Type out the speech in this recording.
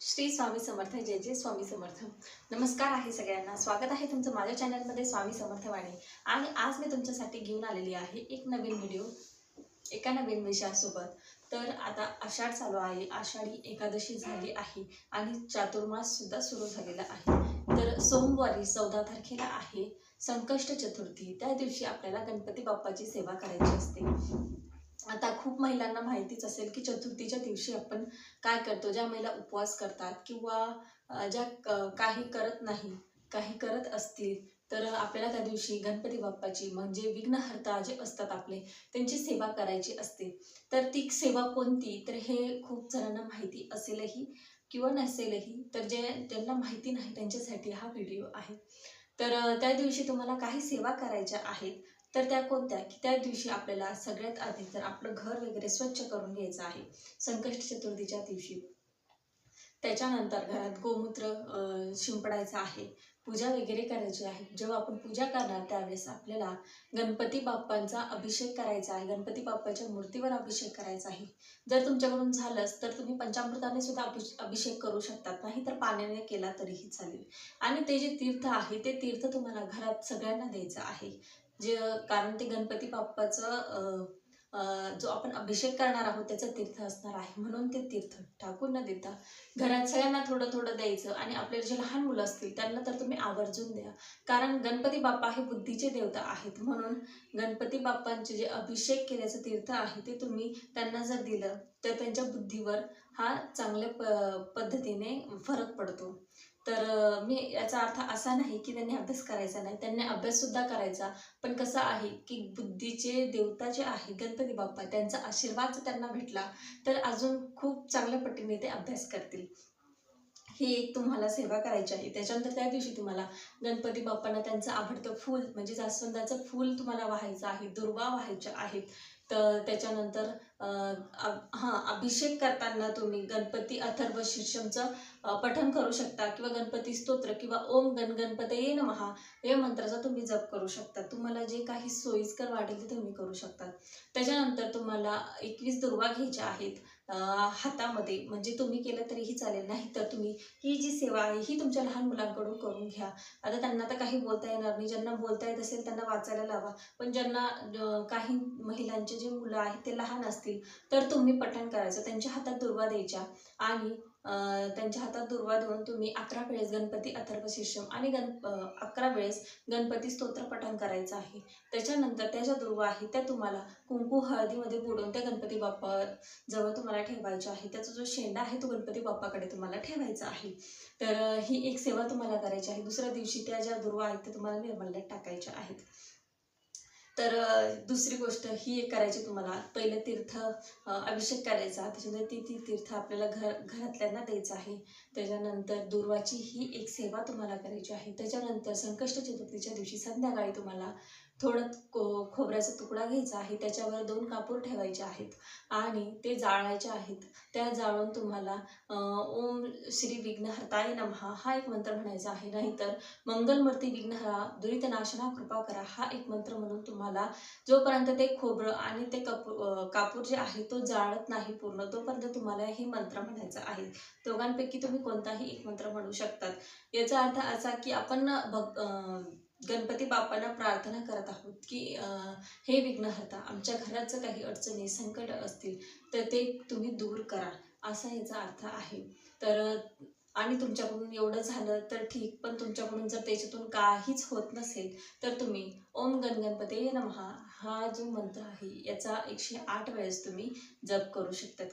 श्री स्वामी समर्थ जय जय स्वामी समर्थ. नमस्कार आहे सगळ्यांना. स्वागत आहे तुमचं माझ्या चॅनलमध्ये स्वामी समर्थ वाणी आणि आज मी तुमच्यासाठी घेऊन आलेली आहे एक नवीन व्हिडिओ एका नवीन विषयासोबत. तर आता आषाढ चालू आहे. आषाढी एकादशी झाली आहे आणि चातुर्मास सुद्धा सुरू झालेला आहे. तर सोमवारी चौदा तारखेला आहे संकष्ट चतुर्थी. त्या दिवशी आपल्याला गणपती बाप्पाची सेवा करायची असते. आता खूप महिलांना माहितीच असेल की चतुर्थीच्या दिवशी आपण काय करतो ज्या महिला उपवास करतात किंवा ज्या काही करत नाही काही करत असतील तर आपल्याला त्या दिवशी गणपती बाप्पाची म्हणजे विघ्नहर्ता जे असतात आपले त्यांची सेवा करायची असते. तर ती सेवा कोणती? तर हे खूप जणांना माहिती असेलही किंवा नसेलही तर जे त्यांना माहिती नाही त्यांच्यासाठी हा व्हिडिओ आहे. तर त्या दिवशी तुम्हाला काही सेवा करायच्या आहेत तर त्या कोणत्या? की त्या दिवशी आपल्याला सगळ्यात आधी तर आपलं घर वगैरे स्वच्छ करून घ्यायचं आहे संकष्ट चतुर्थीच्या दिवशी त्याच्यानंतर घरात गोमूत्र शिंपडायचं आहे पूजा वगैरे करायची आहे. जेव्हा आपण पूजा करणार त्यावेळेस आपल्याला गणपती बाप्पांचा अभिषेक करायचा आहे गणपती बाप्पाच्या मूर्तीवर अभिषेक करायचा आहे. जर तुमच्याकडून झालंच तर तुम्ही पंचामृताने सुद्धा अभिषेक करू शकतात. नाही तर पाण्याने केला तरीही चालेल. आणि ते जे तीर्थ आहे ते तीर्थ तुम्हाला घरात सगळ्यांना द्यायचं आहे. जे कारण ते गणपती बाप्पाचं जो आपण अभिषेक करणार आहोत त्याचं तीर्थ असणार आहे. म्हणून ते तीर्थ टाकून न देता घरात सगळ्यांना थोडं थोडं द्यायचं आणि आपले जे लहान मुलं असतील त्यांना तर तुम्ही आवर्जून द्या. कारण गणपती बाप्पा हे बुद्धीचे देवता आहेत. म्हणून गणपती बाप्पांचे जे अभिषेक केल्याचं तीर्थ आहे ते तुम्ही त्यांना जर दिलं तर त्यांच्या बुद्धीवर हा चांगल्या प पद्धतीने फरक पडतो. तर मी याचा अर्थ असा नाही की त्यांनी अभ्यास करायचा नाही. त्यांनी अभ्याससुद्धा करायचा. पण कसं आहे की बुद्धीचे देवता जे आहे गणपती बाप्पा त्यांचा आशीर्वाद जर त्यांना भेटला तर अजून खूप चांगल्या पटीने ते अभ्यास करतील. ही एक तुम्हाला सेवा करायची आहे. त्याच्यानंतर त्या दिवशी तुम्हाला गणपती बाप्पांना त्यांचं आवडतं फूल म्हणजे जास्वंदाचं फूल तुम्हाला वाहायचं आहे दुर्वा व्हायच्या आहेत. तर त्याच्यानंतर अ- हां अभिषेक करताना तुम्ही गणपती अथर्व शीर्षमचं पठन करू शकता किंवा गणपती स्तोत्र किंवा ओम गण गणपतये नमहा या मंत्राचा तुम्ही जप करू शकता. तुम्हाला जे काही सोयीस्कर वाटेल ते तुम्ही करू शकता. त्याच्यानंतर तुम्हाला एकवीस दुर्वा घ्यायच्या आहेत हातामध्ये. म्हणजे तुम्ही केलं तरीही चालेल. नाही तर तुम्ही ही जी सेवा आहे ही तुमच्या लहान मुलांकडून करून घ्या. आता त्यांना तर काही बोलता येणार नाही. ज्यांना बोलता येत असेल त्यांना वाचायला लावा. पण ज्यांना काही महिलांचे जे मुलं आहेत ते लहान असतील तर तुम्ही पठण करायचं. त्यांच्या हातात दुर्वा द्यायच्या आणि त्यांच्या हातात दुर्वा देऊन तुम्ही अकरा वेळेस गणपती अथर्व शिष्यम आणि गण अकरा वेळेस गणपती स्तोत्र पठण करायचं आहे. त्याच्यानंतर त्या ज्या दुर्वा आहेत त्या तुम्हाला कुंकू हळदीमध्ये बुडवून त्या गणपती बाप्पा जवळ तुम्हाला ठेवायच्या आहे त्याचा जो शेंडा आहे तो गणपती बाप्पाकडे तुम्हाला ठेवायचा आहे. तर ही एक सेवा तुम्हाला करायची आहे. दुसऱ्या दिवशी त्या ज्या दुर्वा आहेत त्या तुम्हाला निर्मल्यात टाकायच्या आहेत. तर दुसरी गोष्ट ही एक करायची तुम्हाला. पहिलं तीर्थ अभिषेक करायचा. त्याच्यानंतर ती ती तीर्थ आपल्याला घर घरातल्यांना द्यायचं आहे. त्याच्यानंतर दुर्वाची ही एक सेवा तुम्हाला करायची आहे. त्याच्यानंतर संकष्ट चतुर्थीच्या दिवशी संध्याकाळी तुम्हाला थोडं को खोबऱ्याचा तुकडा घ्यायचा आहे त्याच्यावर दोन कापूर ठेवायचे आहेत आणि ते जाळायचे आहेत. त्या जाळून तुम्हाला ओम श्री विघ्नहर्ताय नमहा हा एक मंत्र म्हणायचा आहे. नाहीतर मंगलमूर्ती विघ्नहरा दुरितनाशना कृपा करा हा एक मंत्र म्हणून तुम्हाला जोपर्यंत ते खोबरं आणि ते कपूर कापूर जे आहे तो जाळत नाही पूर्ण तोपर्यंत तुम्हाला हे मंत्र म्हणायचं आहे. दोघांपैकी तुम्ही कोणताही एक मंत्र म्हणू शकतात. याचा अर्थ असा की आपण भग गणपती बाप्पांना प्रार्थना करत आहोत की हे विघ्नहर्ता आमच्या घरात जर काही अडचणी संकट असतील तर ते तुम्ही दूर करा असा याचा अर्थ आहे. तर आणि तुमच्याकडून एवढं झालं तर ठीक पण तुमच्याकडून जर त्याच्यातून काहीच होत नसेल तर तुम्ही ओम गण गणपती नमहा हा जो मंत्र आहे याचा एकशे आठ वेळेस तुम्ही जप करू शकतात.